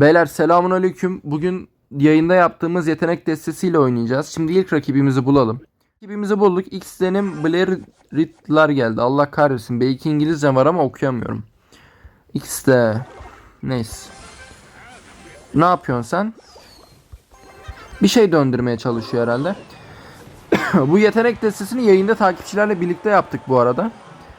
Beyler selamun aleyküm. Bugün yayında yaptığımız yetenek destesiyle oynayacağız. Şimdi ilk rakibimizi bulalım. Rakibimizi bulduk. X'lerin Blair Riddler geldi. Allah kahretsin. Belki İngilizce var ama okuyamıyorum. X'de. Neyse. Ne yapıyorsun sen? Bir şey döndürmeye çalışıyor herhalde. bu yetenek destesini yayında takipçilerle birlikte yaptık bu arada.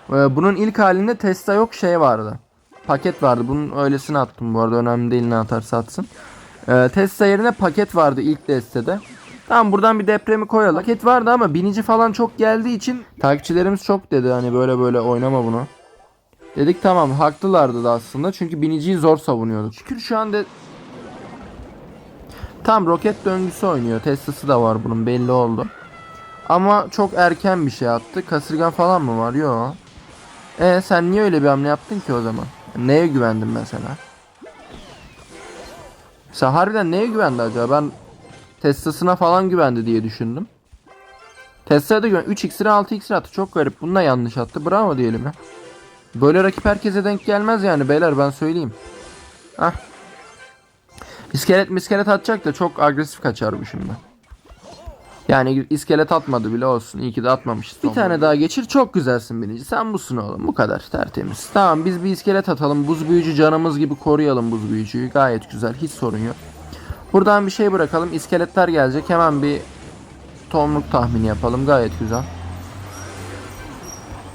Ee, Bunun ilk halinde Tesla yok şey vardı. Paket vardı. Bunun öylesine attım bu arada. Önemli değil ne atarsa atsın. Ee, Tesla yerine paket vardı ilk destede. Tamam buradan bir depremi koyalım. Paket vardı ama binici falan çok geldiği için takipçilerimiz çok dedi hani böyle böyle oynama bunu. Dedik tamam haklılardı da aslında çünkü biniciyi zor savunuyorduk. Şükür şu anda Tam roket döngüsü oynuyor. Tesla'sı da var bunun belli oldu. Ama çok erken bir şey attı. Kasırgan falan mı var? Yok. E sen niye öyle bir hamle yaptın ki o zaman? Neye güvendin mesela? Sen harbiden neye güvendi acaba? Ben Tesla'sına falan güvendi diye düşündüm. Tesla'ya da güven. 3 iksiri 6 iksir attı. Çok garip. Bunu yanlış attı. Bravo diyelim ya. Böyle rakip herkese denk gelmez yani beyler ben söyleyeyim. Hah. İskelet miskelet atacak da çok agresif kaçar bu şimdi. Yani iskelet atmadı bile olsun. İyi ki de atmamışız. Bir tane daha geçir. Çok güzelsin birinci. Sen busun oğlum. Bu kadar. Tertemiz. Tamam biz bir iskelet atalım. Buz büyücü canımız gibi koruyalım buz büyücüyü. Gayet güzel. Hiç sorun yok. Buradan bir şey bırakalım. İskeletler gelecek. Hemen bir tomruk tahmini yapalım. Gayet güzel.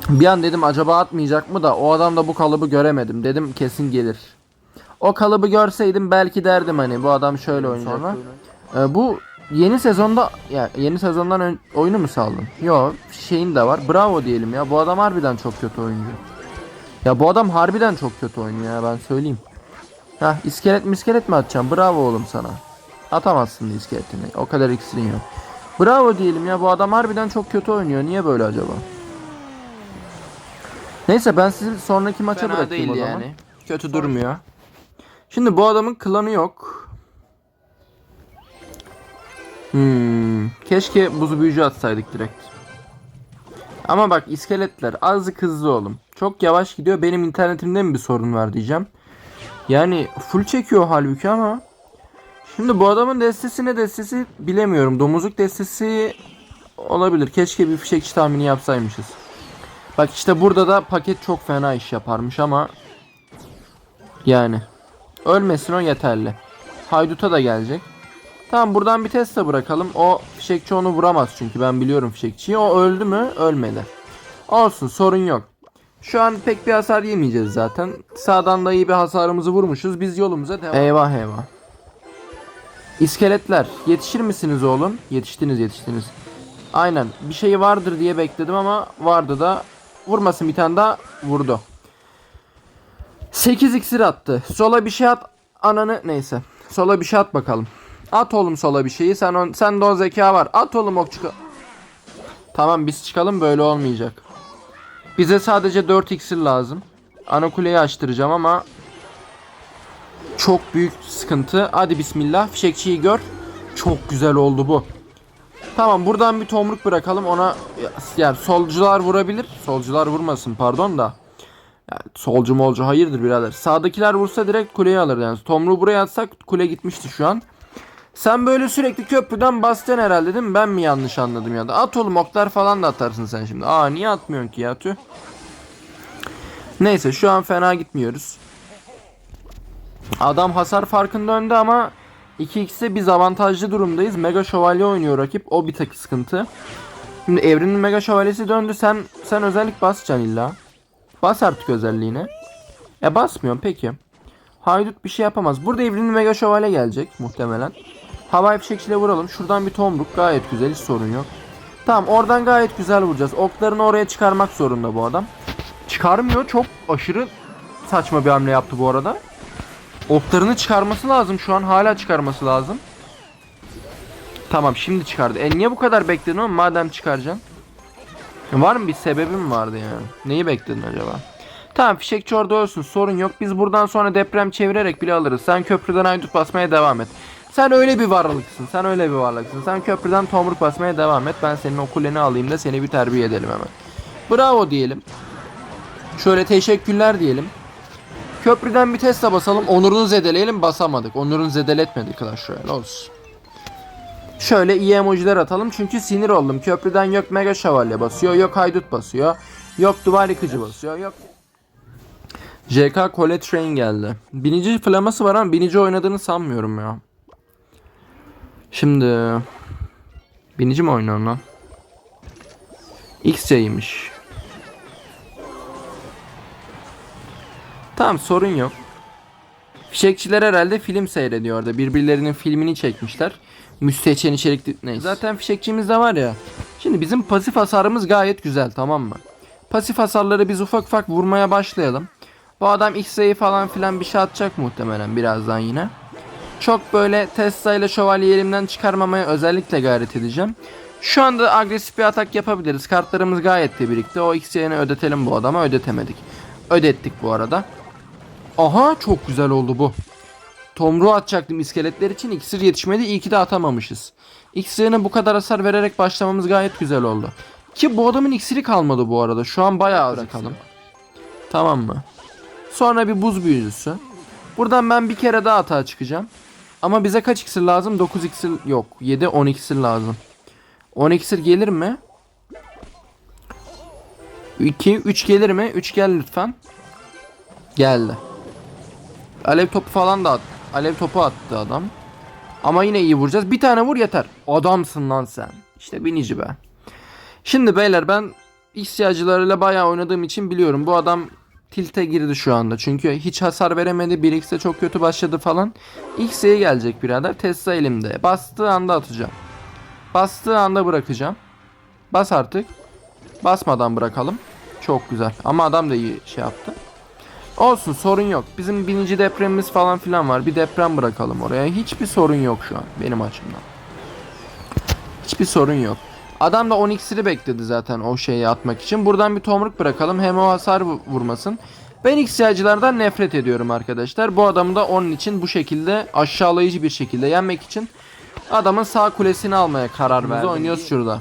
Bir an dedim acaba atmayacak mı da o adam da bu kalıbı göremedim. Dedim kesin gelir. O kalıbı görseydim belki derdim hani bu adam şöyle oynuyor. Ee, bu yeni sezonda ya yeni sezondan ön, oyunu mu saldın? Yok şeyin de var. Bravo diyelim ya. Bu adam harbiden çok kötü oyuncu. Ya bu adam harbiden çok kötü oynuyor ya ben söyleyeyim. Hah iskelet miskelet mi atacağım? Bravo oğlum sana. Atamazsın iskeletini. O kadar iksirin yok. Bravo diyelim ya bu adam harbiden çok kötü oynuyor. Niye böyle acaba? Neyse ben sizi sonraki maça Fena bırakayım o zaman. yani. Kötü durmuyor. Şimdi bu adamın klanı yok. Hmm, keşke buzu büyücü atsaydık direkt. Ama bak iskeletler azıcık hızlı oğlum. Çok yavaş gidiyor. Benim internetimde mi bir sorun var diyeceğim. Yani full çekiyor halbuki ama. Şimdi bu adamın destesi ne destesi bilemiyorum. Domuzluk destesi olabilir. Keşke bir fişekçi tahmini yapsaymışız. Bak işte burada da paket çok fena iş yaparmış ama yani ölmesin o yeterli. Hayduta da gelecek. Tamam buradan bir Tesla bırakalım. O fişekçi onu vuramaz çünkü ben biliyorum fişekçiyi. O öldü mü? Ölmedi. Olsun sorun yok. Şu an pek bir hasar yemeyeceğiz zaten. Sağdan da iyi bir hasarımızı vurmuşuz. Biz yolumuza devam. Eyvah eyvah. İskeletler yetişir misiniz oğlum? Yetiştiniz yetiştiniz. Aynen bir şey vardır diye bekledim ama vardı da vurmasın bir tane daha vurdu. 8 iksir attı. Sola bir şey at ananı neyse. Sola bir şey at bakalım. At oğlum sola bir şeyi. Sen on, sen de o zeka var. At oğlum okçu. Tamam biz çıkalım böyle olmayacak. Bize sadece 4 iksir lazım. Ana kuleyi açtıracağım ama çok büyük sıkıntı. Hadi bismillah. Fişekçiyi gör. Çok güzel oldu bu. Tamam buradan bir tomruk bırakalım ona yani solcular vurabilir. Solcular vurmasın pardon da. Yani solcu molcu hayırdır birader. Sağdakiler vursa direkt kuleyi alır yani. Tomruğu buraya atsak kule gitmişti şu an. Sen böyle sürekli köprüden bastacaksın herhalde değil mi? Ben mi yanlış anladım ya da? At oğlum oklar falan da atarsın sen şimdi. Aa niye atmıyorsun ki ya tüh. Neyse şu an fena gitmiyoruz. Adam hasar farkında önde ama 2x'e biz avantajlı durumdayız. Mega şövalye oynuyor rakip. O bir tek sıkıntı. Şimdi evrenin mega şövalyesi döndü. Sen sen özellik basacaksın illa. Bas artık özelliğine. E basmıyorum peki. Haydut bir şey yapamaz. Burada evrenin mega şövalye gelecek muhtemelen. Havai fişekçiyle vuralım. Şuradan bir tomruk gayet güzel hiç sorun yok. Tamam oradan gayet güzel vuracağız. Oklarını oraya çıkarmak zorunda bu adam. Çıkarmıyor. Çok aşırı saçma bir hamle yaptı bu arada. Oklarını çıkarması lazım şu an. Hala çıkarması lazım. Tamam şimdi çıkardı. E niye bu kadar bekledin oğlum madem çıkaracaksın? Var mı bir sebebim vardı yani? Neyi bekledin acaba? Tamam fişekçi orada ölsün sorun yok. Biz buradan sonra deprem çevirerek bile alırız. Sen köprüden aydut basmaya devam et. Sen öyle bir varlıksın. Sen öyle bir varlıksın. Sen köprüden tomruk basmaya devam et. Ben senin o kuleni alayım da seni bir terbiye edelim hemen. Bravo diyelim. Şöyle teşekkürler diyelim. Köprüden bir Tesla basalım. Onur'unu zedeleyelim. Basamadık. Onur'unu zedeletmedik Clash Royale olsun. Şöyle iyi emojiler atalım çünkü sinir oldum. Köprüden yok Mega Şövalye basıyor, yok Haydut basıyor, yok Duvar Yıkıcı basıyor, yok... JK Colette Train geldi. Binici flaması var ama binici oynadığını sanmıyorum ya. Şimdi... Binici mi oynuyor lan? XC'ymiş. Tamam sorun yok. Fişekçiler herhalde film seyrediyor orada. Birbirlerinin filmini çekmişler. Müstehcen içerikli neyse. Zaten fişekçimiz de var ya. Şimdi bizim pasif hasarımız gayet güzel tamam mı? Pasif hasarları biz ufak ufak vurmaya başlayalım. Bu adam X'yi falan filan bir şey atacak muhtemelen birazdan yine. Çok böyle Tesla ile şövalye elimden çıkarmamaya özellikle gayret edeceğim. Şu anda agresif bir atak yapabiliriz. Kartlarımız gayet de birikti. O X'yeni ödetelim bu adama. Ödetemedik. Ödettik bu arada. Aha çok güzel oldu bu. Tomruğu atacaktım iskeletler için iksir yetişmedi. İyi ki de atamamışız. İksirine bu kadar hasar vererek başlamamız gayet güzel oldu. Ki bu adamın iksiri kalmadı bu arada. Şu an bayağı bırakalım. Tamam mı? Sonra bir buz büyücüsü. Buradan ben bir kere daha atağa çıkacağım. Ama bize kaç iksir lazım? 9 iksir yok. 7 10 iksir lazım. 10 iksir gelir mi? 2 3 gelir mi? 3 gel lütfen. Geldi. Alev topu falan da at. Alev topu attı adam. Ama yine iyi vuracağız. Bir tane vur yeter. Adamsın lan sen. İşte binici be. Şimdi beyler ben ihtiyacılarıyla bayağı oynadığım için biliyorum. Bu adam tilte girdi şu anda. Çünkü hiç hasar veremedi. 1x'e çok kötü başladı falan. X'e gelecek birader. Tesla elimde. Bastığı anda atacağım. Bastığı anda bırakacağım. Bas artık. Basmadan bırakalım. Çok güzel. Ama adam da iyi şey yaptı. Olsun sorun yok. Bizim bininci depremimiz falan filan var. Bir deprem bırakalım oraya. Hiçbir sorun yok şu an benim açımdan. Hiçbir sorun yok. Adam da 10 iksiri bekledi zaten o şeyi atmak için. Buradan bir tomruk bırakalım. Hem o hasar vu- vurmasın. Ben iksiyacılardan nefret ediyorum arkadaşlar. Bu adamı da onun için bu şekilde aşağılayıcı bir şekilde yenmek için adamın sağ kulesini almaya karar verdim. oynuyoruz şurada.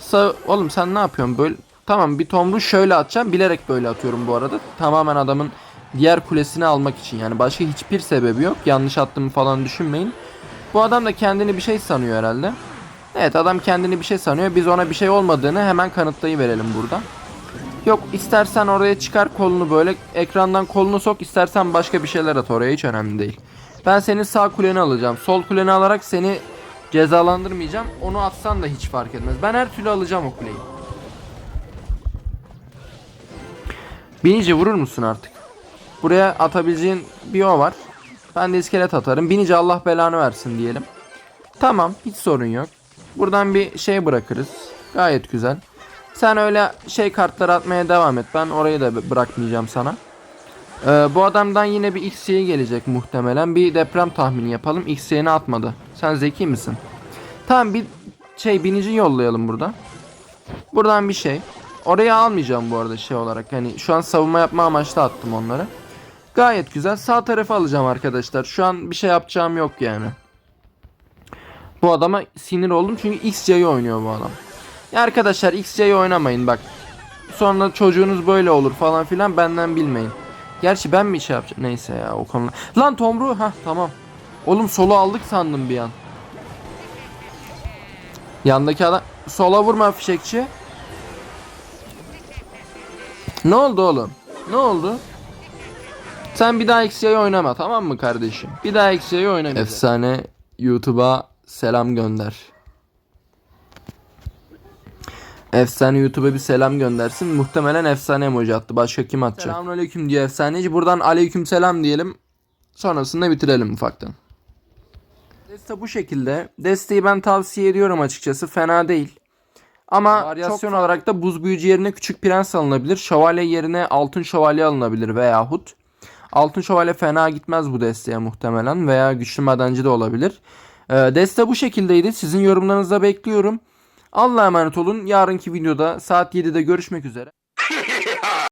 Sa oğlum sen ne yapıyorsun böyle? Tamam bir tomruğu şöyle atacağım. Bilerek böyle atıyorum bu arada. Tamamen adamın diğer kulesini almak için. Yani başka hiçbir sebebi yok. Yanlış attığımı falan düşünmeyin. Bu adam da kendini bir şey sanıyor herhalde. Evet adam kendini bir şey sanıyor. Biz ona bir şey olmadığını hemen kanıtlayıverelim burada. Yok istersen oraya çıkar kolunu böyle ekrandan kolunu sok istersen başka bir şeyler at oraya hiç önemli değil. Ben senin sağ kuleni alacağım. Sol kuleni alarak seni cezalandırmayacağım. Onu atsan da hiç fark etmez. Ben her türlü alacağım o kuleyi. Binici vurur musun artık? Buraya atabileceğin bir o var. Ben de iskelet atarım. Binici Allah belanı versin diyelim. Tamam hiç sorun yok. Buradan bir şey bırakırız. Gayet güzel. Sen öyle şey kartları atmaya devam et. Ben orayı da bırakmayacağım sana. Ee, bu adamdan yine bir XY gelecek muhtemelen. Bir deprem tahmini yapalım. XY'ni atmadı. Sen zeki misin? Tamam bir şey binici yollayalım burada. Buradan bir şey. Oraya almayacağım bu arada şey olarak. Hani şu an savunma yapma amaçlı attım onları. Gayet güzel. Sağ tarafı alacağım arkadaşlar. Şu an bir şey yapacağım yok yani. Bu adama sinir oldum çünkü XC'yi oynuyor bu adam. Ya arkadaşlar XC'yi oynamayın bak. Sonra çocuğunuz böyle olur falan filan benden bilmeyin. Gerçi ben mi şey yapacağım? Neyse ya o konuda. Lan Tomru ha tamam. Oğlum solu aldık sandım bir an. Yandaki adam sola vurma fişekçi. Ne oldu oğlum? Ne oldu? Sen bir daha XY'yi oynama tamam mı kardeşim? Bir daha XY'yi oynama. Efsane YouTube'a selam gönder. Efsane YouTube'a bir selam göndersin. Muhtemelen efsane emoji attı. Başka kim atacak? Selamünaleyküm diyor efsaneci. Buradan aleyküm selam diyelim. Sonrasında bitirelim ufaktan. Deste bu şekilde. Desteği ben tavsiye ediyorum açıkçası. Fena değil. Ama varyasyon olarak da buz büyücü yerine küçük prens alınabilir. Şövalye yerine altın şövalye alınabilir veyahut. Altın şövalye fena gitmez bu desteğe muhtemelen veya güçlü madencı da olabilir. Ee, deste bu şekildeydi. Sizin yorumlarınızı bekliyorum. Allah'a emanet olun. Yarınki videoda saat 7'de görüşmek üzere.